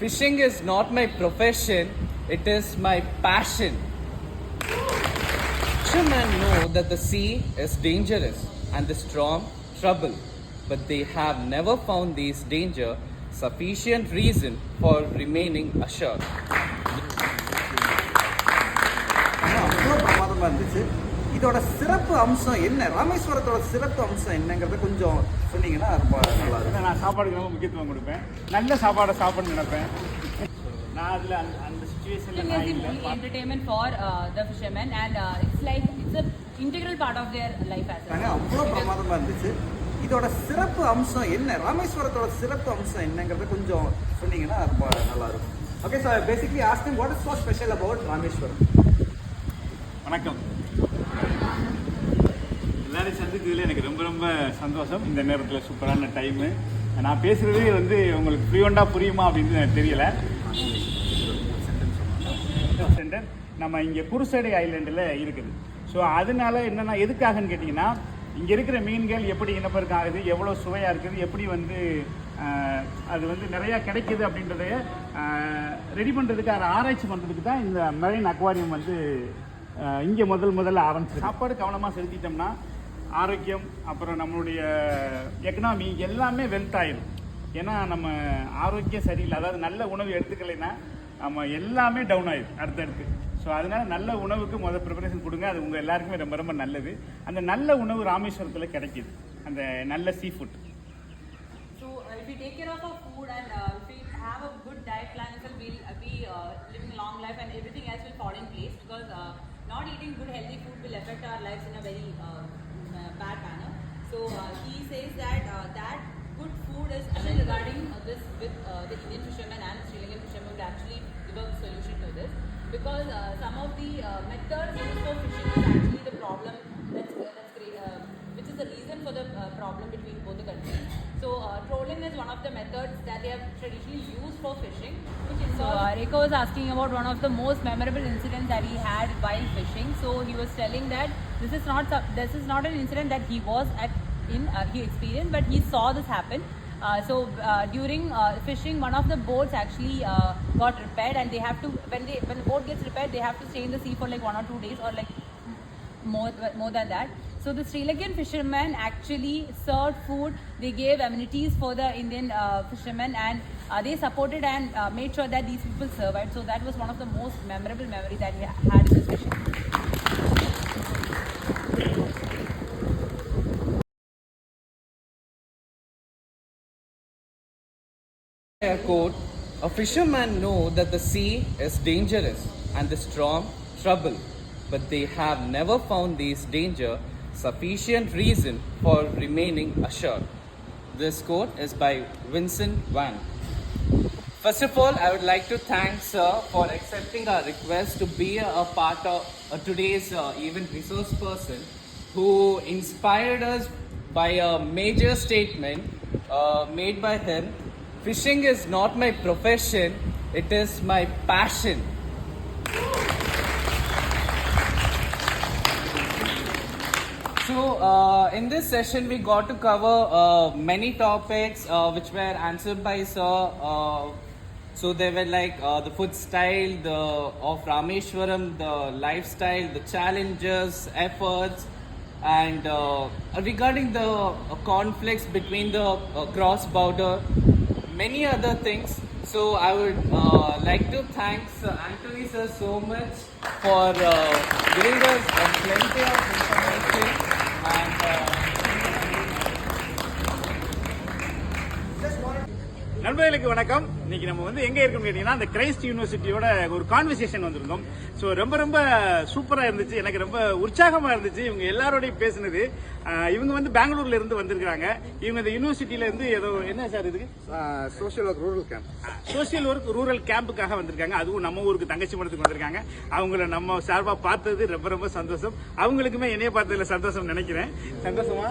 Fishing is not my profession, it is my passion. Fishermen know that the sea is dangerous and the storm trouble, but they have never found these danger sufficient reason for remaining assured. ஆனா, அவ்வளோ பிரமாதமா இருந்துச்சு இதோட சிறப்பு அம்சம் என்ன ராமேஸ்வரத்தோட சிறப்பு அம்சம் என்னங்கிறத கொஞ்சம் சொன்னீங்கன்னா ரொம்ப நல்லா இருக்கும் நான் சாப்பாடுக்கு ரொம்ப முக்கியத்துவம் கொடுப்பேன். நல்ல சாப்பாடை சாப்பிடணும்னு நினைப்பேன். நான் அதில் அந்த அந்த சுச்சுவேஷனில் நான் இல்லை. and uh, it's like it's a integral part of their life as நாங்க well. அவ்வளோ பிரமாதமா இருந்துச்சு. இதோட சிறப்பு அம்சம் என்ன? ராமேஸ்வரத்தோட சிறப்பு அம்சம் என்னங்கிறத கொஞ்சம் சொன்னீங்கன்னா ரொம்ப நல்லா இருக்கும் okay sir basically asking what is so special about Rameswaram? வணக்கம். எல்லாரையும் சந்தித்ததுல எனக்கு ரொம்ப ரொம்ப சந்தோஷம். இந்த நேரத்தில் சூப்பரான டைமு நான் பேசுகிறதே வந்து உங்களுக்கு ஃப்ளூயண்டாக புரியுமா அப்படின்னு எனக்கு தெரியல. சென்டர் நம்ம இங்கே குருசடை ஐலண்டில் இருக்குது. ஸோ அதனால என்னென்னா எதுக்காகன்னு கேட்டிங்கன்னா இங்கே இருக்கிற மீன்கள் எப்படி இனப்பெருக்கம் ஆகுது எவ்வளோ சுவையாக இருக்குது எப்படி வந்து அது வந்து நிறையா கிடைக்கிது அப்படின்றத ரெடி பண்ணுறதுக்கு அதை ஆராய்ச்சி பண்ணுறதுக்கு தான் இந்த மெரைன் அக்வாரியம் வந்து இங்கே முதல் முதல்ல ஆரம்பிச்சு சாப்பாடு கவனமாக செலுத்திட்டோம்னா ஆரோக்கியம் அப்புறம் நம்மளுடைய எக்கனாமி எல்லாமே வெல்த் ஆயிடும் ஏன்னா நம்ம ஆரோக்கியம் சரியில்லை அதாவது நல்ல உணவு எடுத்துக்கலைன்னா நம்ம எல்லாமே டவுன் ஆயிடும் அடுத்தடுத்து ஸோ அதனால் நல்ல உணவுக்கு முதல் ப்ரிப்பரேஷன் கொடுங்க அது உங்கள் எல்லாருக்குமே ரொம்ப ரொம்ப நல்லது அந்த நல்ல உணவு ராமேஸ்வரத்தில் கிடைக்கிது அந்த நல்ல seafood not eating good healthy food will affect our lives in a very bad manner. So uh, he says that uh, that good food is actually regarding uh, this with uh, the Indian fishermen and Sri Lankan fishermen will actually give a solution to this because uh, some of the uh, methods used for fishing is actually the problem that's, uh, that's great, uh, which is the reason for the uh, problem between both the countries. So uh, trolling is one of the methods that they have traditionally used for fishing. So uh, was asking about one of the most memorable incidents that he had while fishing. So he was telling that this is not this is not an incident that he was at in uh, he experienced, but he saw this happen. Uh, so uh, during uh, fishing, one of the boats actually uh, got repaired, and they have to when they when the boat gets repaired, they have to stay in the sea for like one or two days or like more more than that. So the Sri Lankan fishermen actually served food. They gave amenities for the Indian uh, fishermen, and uh, they supported and uh, made sure that these people survived. So that was one of the most memorable memories that he had in this fishing. A fisherman know that the sea is dangerous and the storm trouble, but they have never found these danger sufficient reason for remaining assured. This quote is by Vincent Van. First of all, I would like to thank Sir for accepting our request to be a, part of uh, today's uh, event resource person who inspired us by a major statement uh, made by him. Fishing is not my profession, it is my passion. So, uh, in this session, we got to cover uh, many topics uh, which were answered by Sir. Uh, so, they were like uh, the food style, the of Rameshwaram, the lifestyle, the challenges, efforts, and uh, regarding the uh, conflicts between the uh, cross border, many other things. So, I would uh, like to thank Sir Anthony Sir so much for uh, giving us plenty of information and. Uh, நண்பர்களுக்கு வணக்கம். இன்னைக்கு நம்ம வந்து எங்க இருக்கோம் கேட்டீங்கன்னா அந்த Christ யூனிவர்சிட்டியோட ஒரு கான்வர்சேஷன் வந்திருந்தோம். ஸோ ரொம்ப ரொம்ப சூப்பரா இருந்துச்சு. எனக்கு ரொம்ப உற்சாகமா இருந்துச்சு. இவங்க எல்லாரோடையும் பேசினது. இவங்க வந்து பெங்களூர்ல இருந்து வந்திருக்காங்க இவங்க இந்த யூனிவர்சிட்டியில இருந்து ஏதோ என்ன சார் இதுக்கு? Social work rural camp social work rural கேம்புக்காக வந்திருக்காங்க. அதுவும் நம்ம ஊருக்கு தங்கச்சி மடத்துக்கு வந்திருக்காங்க. அவங்கள நம்ம சார்பா பார்த்தது ரொம்ப ரொம்ப சந்தோஷம். அவங்களுக்குமே என்னைய பார்த்ததுல சந்தோஷம் நினைக்கிறேன். சந்தோஷமா?